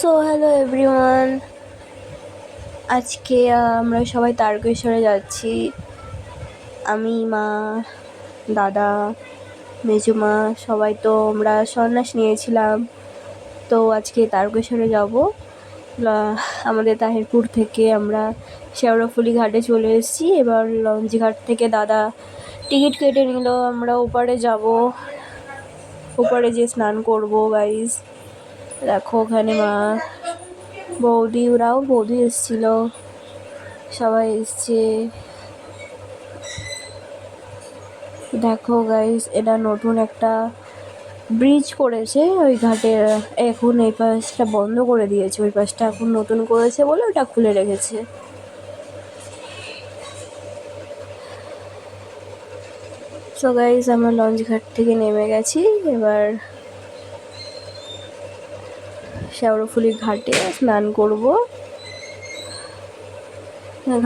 So hello everyone আজকে আমরা সবাই তারকেশ্বরে যাচ্ছি। আমি, মা, দাদা, মেজুমা, সবাই তো আমরা সন্ন্যাস নিয়েছিলাম। তো আজকে তারকেশ্বরে যাব। আমাদের তাহিরপুর থেকে আমরা শেওড়াফুলি ঘাটে চলে এসেছি। এবার লঞ্চ ঘাট থেকে দাদা টিকিট কেটে নিল। আমরা ওপারে যাব। ওপারে যে স্নান করব গাইজ দেখো ওখানে মা, বৌদি, ওরাও বৌদি এসেছিল। সবাই এসছে। দেখো গাইস এটা নতুন একটা ব্রিজ করেছে। ওই ঘাটের এখন এই পাশটা বন্ধ করে দিয়েছে। ওই পাশটা এখন নতুন করেছে বলে ওটা খুলে রেখেছে। সো গাইস আমরা লঞ্চ ঘাট থেকে নেমে গেছি। এবার শেওড়াফুলি ঘাটে স্নান করব।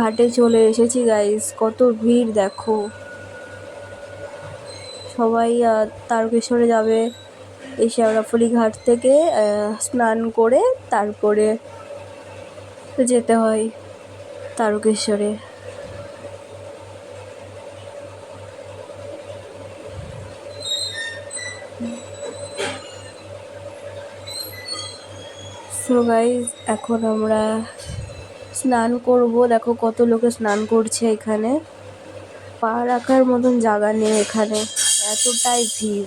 ঘাটে চলে এসেছি গাইস কত ভিড়, দেখো। সবাই তারকেশ্বরে যাবে এই শেওড়াফুলি ঘাট থেকে স্নান করে তারপরে যেতে হয় তারকেশ্বরে। সো গাইজ এখন আমরা স্নান করব। দেখো কত লোকে স্নান করছে এখানে। পা রাখার মতন জায়গা নেই এখানে। এতটাই ভিড়।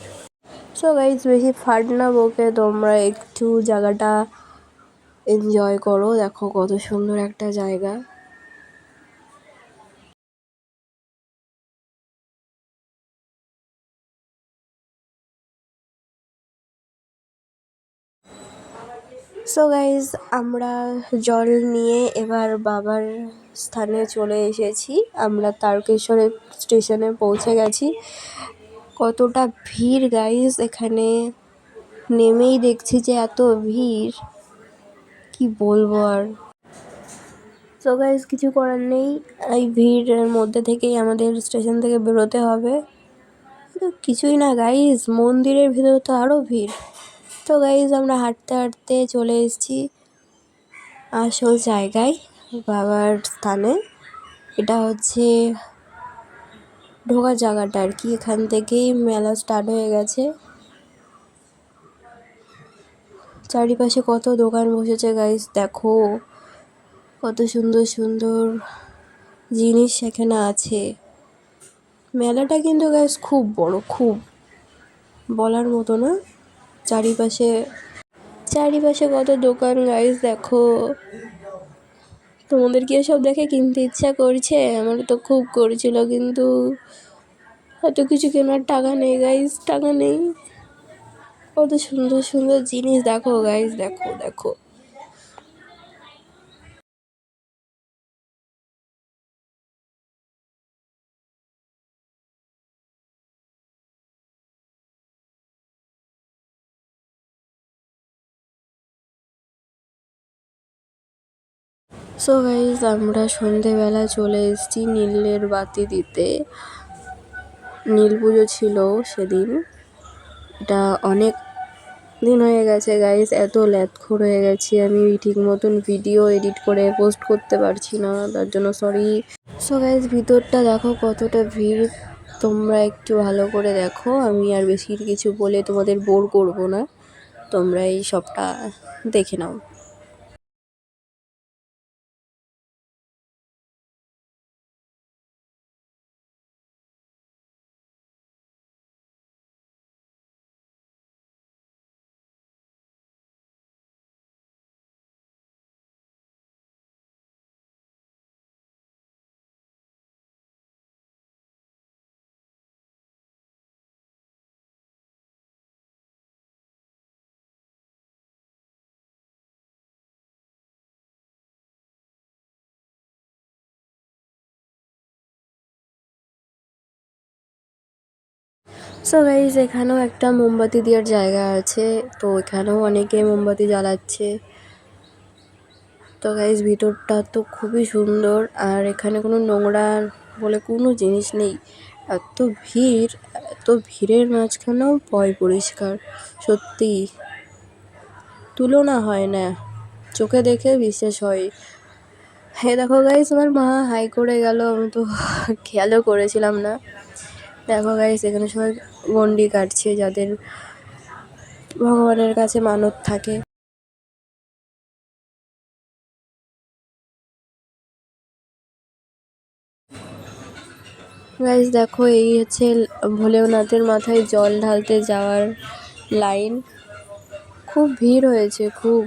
সো গাইজ বেশি ফাট না বকে, তোমরা একটু জায়গাটা এনজয় করো। দেখো কত সুন্দর একটা জায়গা। সো গাইজ আমরা জল নিয়ে এবার বাবার স্থানে চলে এসেছি। আমরা তারকেশ্বরের স্টেশনে পৌঁছে গেছি। কতটা ভিড় গাইজ এখানে নেমেই দেখছি যে এত ভিড়। কি বলব আর। সো গাইজ কিছু করার নেই। এই ভিড়ের মধ্যে থেকেই আমাদের স্টেশন থেকে বেরোতে হবে। কিছুই না গাইজ মন্দিরের ভিতরে তো আরও ভিড়। তো গাইজ, আমরা হাঁটতে হাঁটতে চলে এসেছি আসল জায়গায়, বাবার স্থানে। এটা হচ্ছে ঢোকার জায়গাটা আর কি, এখান থেকেই মেলা স্টার্ট হয়ে গেছে। চারিপাশে কত দোকান বসেছে গাইজ, দেখো। কত সুন্দর সুন্দর জিনিস সেখানে আছে। মেলাটা কিন্তু গাইজ খুব বড়, খুব বলার মতো না। চারিপাশে চারিপাশে কত দোকান গাইজ দেখো। তোমাদের কি সব দেখে কিনতে ইচ্ছা করছে? আমার তো খুব করছিল, কিন্তু এত কিছু কেনার টাকা নেই গাইজ টাকা নেই। কত সুন্দর সুন্দর জিনিস, দেখো গাইজ দেখো দেখো। সো গাইজ আমরা সন্ধেবেলা চলে এসেছি নীলের বাতি দিতে। নীল পুজো ছিল সেদিন। এটা অনেক দিন হয়ে গেছে গাইজ এত ল্যাথখোর হয়ে গেছি আমি ঠিক মতন ভিডিও এডিট করে পোস্ট করতে পারছি না, তার জন্য সরি সো গাইজ ভিতরটা দেখো কতটা ভিড়। তোমরা একটু ভালো করে দেখো, আমি আর বেশি কিছু বলে তোমাদের বোর করব না। তোমরা এই সবটা দেখে নাও। সো গাইজ এখানেও একটা মোমবাতি দেওয়ার জায়গা আছে। তো এখানেও অনেকে মোমবাতি জ্বালাচ্ছে। তো গাইজ ভিতরটা তো খুবই সুন্দর। আর এখানে কোনো নোংরা বলে কোনো জিনিস নেই। এত ভিড়, এত ভিড়ের মাঝখানেও পয় পরিষ্কার, সত্যি। তুলনা হয় না। চোখে দেখে বিশ্বাস হয়। হ্যাঁ দেখো গাইস আমার মা হাই করে গেল। আমি তো খেয়ালও করেছিলাম না। দেখো গাইস এখানে সবাই গন্ডি কাটছে, যাদের ভগবানের কাছে মানত থাকে। গাইস দেখো, এই হচ্ছে ভোলেনাথের মাথায় জল ঢালতে যাওয়ার লাইন খুব ভিড় হয়েছে, খুব।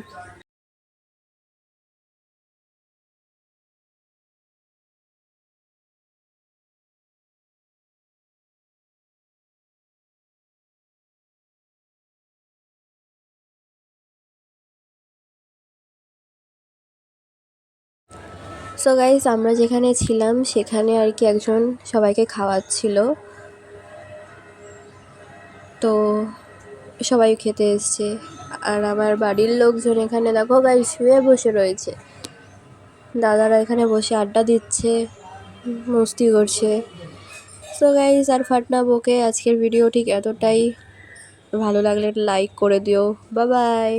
সো গাইস আমরা যেখানে ছিলাম, সেখানে আর কি একজন সবাইকে খাওয়াচ্ছিল। তো সবাই খেতে এসছে। আর আমার বাড়ির লোকজন এখানে দেখো গাইস শুয়ে বসে রয়েছে। দাদারা এখানে বসে আড্ডা দিচ্ছে, মস্তি করছে। সো গাইস আর ফাটনা বকে, আজকের ভিডিও ঠিক এতটাই। ভালো লাগলে লাইক করে দিও। বা বাই